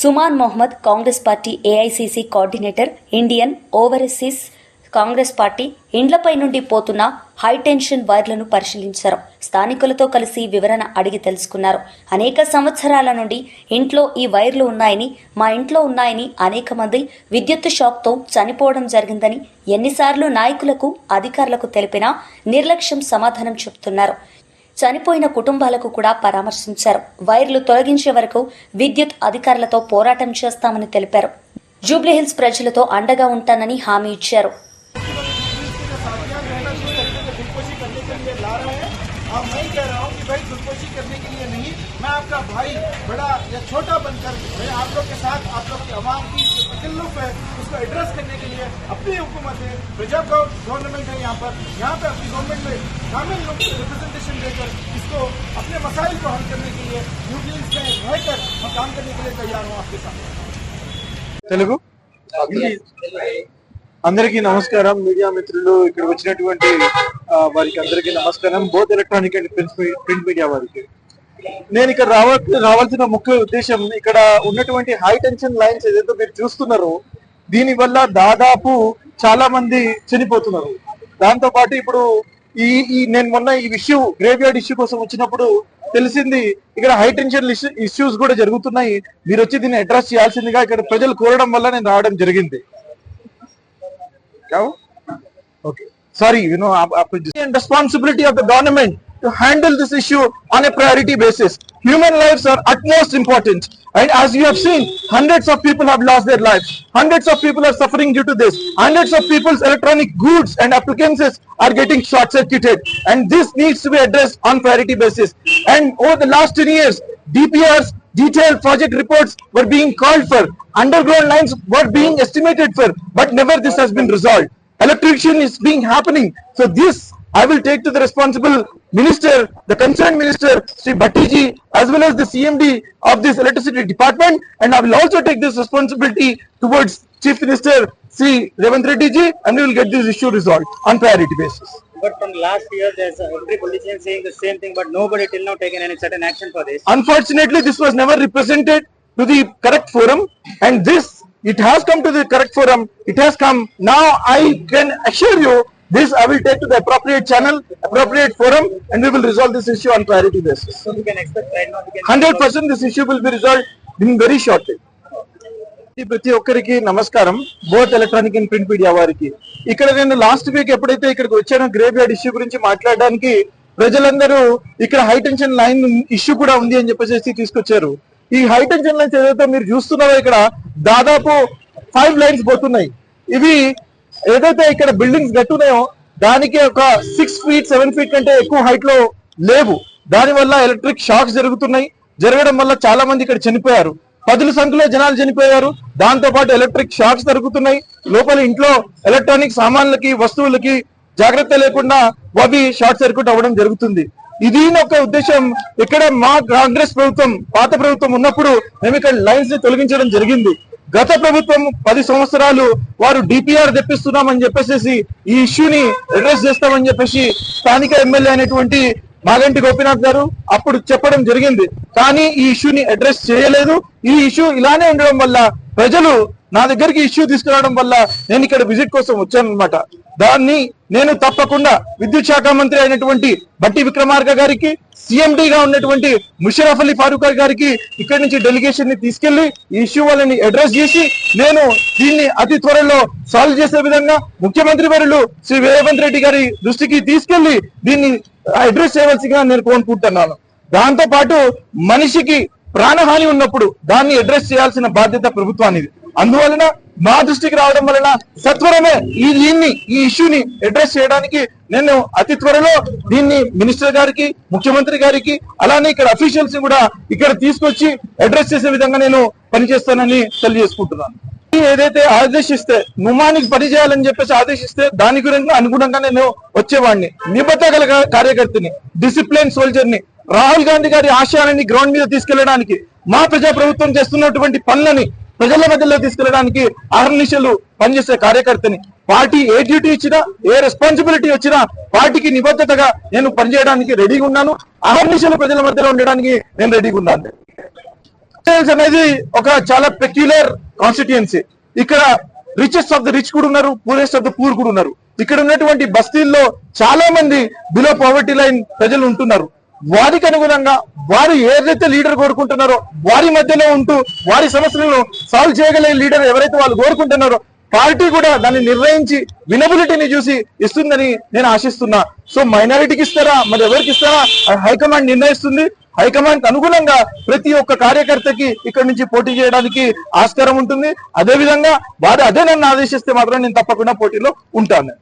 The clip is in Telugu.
Suman Mohammed Congress party AICC coordinator Indian overseas Congress party ఇండ్లపై నుండి పోతున్న హైటెన్షన్ వైర్లను పరిశీలించారు. స్థానికులతో కలిసి వివరణ అడిగి తెలుసుకున్నారు. అనేక సంవత్సరాల నుండి ఇంట్లో ఈ వైర్లు ఉన్నాయని మా ఇంట్లో ఉన్నాయని అనేక మంది విద్యుత్ షాక్తో చనిపోవడం జరిగిందని ఎన్నిసార్లు నాయకులకు అధికారులకు తెలిపినా నిర్లక్ష్యం సమాధానం చెబుతున్నారు. చనిపోయిన కుటుంబాలకు కూడా పరామర్శించారు. వైర్లు తొలగించే వరకు విద్యుత్ అధికారులతో పోరాటం చేస్తామని తెలిపారు. జూబ్లీహిల్స్ ప్రజలతో అండగా ఉంటానని హామీ ఇచ్చారు. खुदकुशी करने के लिए ला रहे हैं और मैं कह रहा हूँ कि भाई खुदकुशी करने के लिए नहीं मैं आपका भाई बड़ा या छोटा बनकर मैं आप लोग के साथ आप लोग की आवाम की जो तकल्लुफ है उसको एड्रेस करने के लिए अपनी हुकूमत है प्रजा गवर्नमेंट है यहाँ पर यहाँ पे अपनी गवर्नमेंट में शामिल लोग रिप्रेजेंटेशन देकर इसको अपने मसाइल को हल करने के लिए यूनियंस में रहकर मैं काम करने के लिए तैयार हूँ आपके साथ తెలుగు అందరికీ నమస్కారం మీడియా మిత్రులు ఇక్కడ వచ్చినటువంటి ఆ, వారికి అందరికీ నమస్కారం. Both electronic and print media వారికి. నేను ఇక్కడ రావ రావాల్సిన ముఖ్య ఉద్దేశం ఇక్కడ ఉన్నటువంటి హై టెన్షన్ లైన్స్ ఏదైతే మీరు చూస్తున్నారో దీని వల్ల దాదాపు చాలా మంది చనిపోతున్నారు. దాంతో పాటు ఇప్పుడు ఈ ఈ నేను మొన్న ఈ ఇష్యూ గ్రేవ్ యార్డ్ ఇష్యూ కోసం వచ్చినప్పుడు తెలిసింది ఇక్కడ హై టెన్షన్ ఇష్యూస్ కూడా జరుగుతున్నాయి. మీరు వచ్చి దీన్ని అడ్రస్ చేయాల్సిందిగా ఇక్కడ ప్రజలు కోరడం వల్ల నేను రావడం జరిగింది. Okay sorry, you know, and responsibility of the government to handle this issue on a priority basis. Human lives are utmost important. And as you have seen, hundreds of people have lost their lives. Hundreds of people are suffering due to this. Hundreds of people's electronic goods and appliances are getting short-circuited. And this needs to be addressed on priority basis. And over the last 10 years, DPRs, detailed project reports were being called for. Underground lines were being estimated for. But never this has been resolved. Electrician is being happening. So this I will take to the responsible minister, the concerned minister, Sri Bhattiji, as well as the CMD of this electricity department, and I will also take this responsibility towards Chief Minister Sri Revant Reddy ji, and we will get this issue resolved on priority basis. But from last year, there's every politician saying the same thing, but nobody till now taken any certain action for this. Unfortunately, this was never represented to the correct forum, and this it has come to the correct forum. It has come now. I can assure you, this I will take to the appropriate channel, appropriate forum, and we will resolve this issue on priority basis. So we can expect right now. We can Hundred percent, this issue will be resolved in very shortly. ప్రతి ఒక్కరికి నమస్కారం both electronic and print media వారికి ఇక్కడ నేను లాస్ట్ వీక్ ఎప్పుడైతే ఇక్కడికి వచ్చానో గ్రేవ్ యార్డ్ ఇష్యూ గురించి మాట్లాడడానికి ప్రజలందరూ ఇక్కడ హై టెన్షన్ లైన్ ఇష్యూ కూడా ఉంది అని చెప్పేసి తీసుకొచ్చారు ఈ హై టెన్షన్ లైన్స్ ఏదైతే మీరు చూస్తున్నారో ఇక్కడ దాదాపు ఫైవ్ లైన్స్ పోతున్నాయి. ఇవి ఏదైతే ఇక్కడ బిల్డింగ్స్ కట్టున్నాయో దానికి ఒక సిక్స్ ఫీట్ సెవెన్ ఫీట్ కంటే ఎక్కువ హైట్లో లేవు. దాని వల్ల ఎలక్ట్రిక్ షాక్స్ జరుగుతున్నాయి. జరగడం వల్ల చాలా మంది ఇక్కడ చనిపోయారు. పదుల సంఖ్యలో జనాలు చనిపోయారు. దాంతో పాటు ఎలక్ట్రిక్ షాక్స్ జరుగుతున్నాయి లోపల ఇంట్లో ఎలక్ట్రానిక్ సామాన్లకి వస్తువులకి జాగ్రత్త లేకుండా అవి షార్ట్ సర్క్యూట్ అవ్వడం జరుగుతుంది. ఇది ఒక ఉద్దేశం. ఇక్కడ మా కాంగ్రెస్ ప్రభుత్వం పాత ప్రభుత్వం ఉన్నప్పుడు మేము ఇక్కడ లైన్స్ని తొలగించడం జరిగింది. గత ప్రభుత్వం పది సంవత్సరాలు వారు డిపిఆర్ తెప్పిస్తున్నామని చెప్పేసి ఈ ఇష్యూని అడ్రస్ చేస్తామని చెప్పేసి స్థానిక ఎమ్మెల్యే అయినటువంటి మాగంటి గోపీనాథ్ గారు అప్పుడు చెప్పడం జరిగింది. కానీ ఈ ఇష్యూని అడ్రస్ చేయలేదు. ఈ ఇష్యూ ఇలానే ఉండడం వల్ల ప్రజలు నా దగ్గరికి ఇష్యూ తీసుకురావడం వల్ల నేను ఇక్కడ విజిట్ కోసం వచ్చాను అనమాట దాన్ని నేను తప్పకుండా విద్యుత్ శాఖ మంత్రి అయినటువంటి బట్టి విక్రమార్క గారికి CMD గా ఉన్నటువంటి ముషరఫ్ అలీ ఫారూక్ గారికి ఇక్కడి నుంచి డెలిగేషన్ని తీసుకెళ్ళి ఈ ఇష్యూ వాళ్ళని అడ్రస్ చేసి నేను దీన్ని అతి త్వరలో సాల్వ్ చేసే విధంగా ముఖ్యమంత్రి వర్యులు శ్రీ రేవంత్ రెడ్డి గారి దృష్టికి తీసుకెళ్ళి దీన్ని అడ్రస్ చేయవలసిగా నేను కోరుకుంటున్నాను. దాంతో పాటు మనిషికి ప్రాణహాని ఉన్నప్పుడు దాన్ని అడ్రస్ చేయాల్సిన బాధ్యత ప్రభుత్వానికి అందువలన మా దృష్టికి రావడం వలన సత్వరమే ఈ దీన్ని ఈ ఇష్యూని అడ్రస్ చేయడానికి నేను అతి త్వరలో దీన్ని మినిస్టర్ గారికి ముఖ్యమంత్రి గారికి అలానే ఇక్కడ అఫీషియల్స్ కూడా ఇక్కడ తీసుకొచ్చి అడ్రస్ చేసే విధంగా నేను పనిచేస్తానని తెలియజేసుకుంటున్నాను. ఏదైతే ఆదేశిస్తే నుమానికి పనిచేయాలని చెప్పేసి ఆదేశిస్తే దాని గురించి అనుగుణంగా నేను వచ్చేవాడిని. నిబద్ధత గల కార్యకర్తని డిసిప్లిన్ సోల్జర్ని రాహుల్ గాంధీ గారి ఆశయాలని గ్రౌండ్ మీద తీసుకెళ్ళడానికి మా ప్రజా ప్రభుత్వం చేస్తున్నటువంటి పనులని ప్రజల మధ్యలో తీసుకెళ్ళడానికి అహర్నిశలు పనిచేసే కార్యకర్తని పార్టీ ఏ డ్యూటీ ఇచ్చినా ఏ రెస్పాన్సిబిలిటీ వచ్చినా పార్టీకి నిబద్ధతగా నేను పనిచేయడానికి రెడీగా ఉన్నాను. అహర్నిశలు ప్రజల మధ్యలో ఉండడానికి నేను రెడీగా ఉన్నాను. హిల్స్ అనేది ఒక చాలా పెక్యులర్ కాన్స్టిట్యుయెన్సీ ఇక్కడ రిచెస్ట్ ఆఫ్ ద రిచ్ కూడా ఉన్నారు పూరెస్ట్ ఆఫ్ ద పూర్ కూడా ఉన్నారు. ఇక్కడ ఉన్నటువంటి బస్తీల్లో చాలా మంది బిలో పవర్టీ లైన్ ప్రజలు ఉంటున్నారు. వారికి అనుగుణంగా వారు ఏదైతే లీడర్ కోరుకుంటున్నారో వారి మధ్యలో ఉంటూ వారి సమస్యలను సాల్వ్ చేయగలిగే లీడర్ ఎవరైతే వాళ్ళు కోరుకుంటున్నారో పార్టీ కూడా దాన్ని నిర్ణయించి వినబిలిటీని చూసి ఇస్తుందని నేను ఆశిస్తున్నా. సో మైనారిటీకి ఇస్తారా? మరి ఎవరికి ఇస్తారా? హైకమాండ్ నిర్ణయిస్తుంది. హైకమాండ్ అనుగుణంగా ప్రతి ఒక్క కార్యకర్తకి ఇక్కడ నుంచి పోటీ చేయడానికి ఆస్కారం ఉంటుంది. అదే విధంగా వారు అదే నన్ను ఆదేశిస్తే మాత్రం నేను తప్పకుండా పోటీలో ఉంటాను.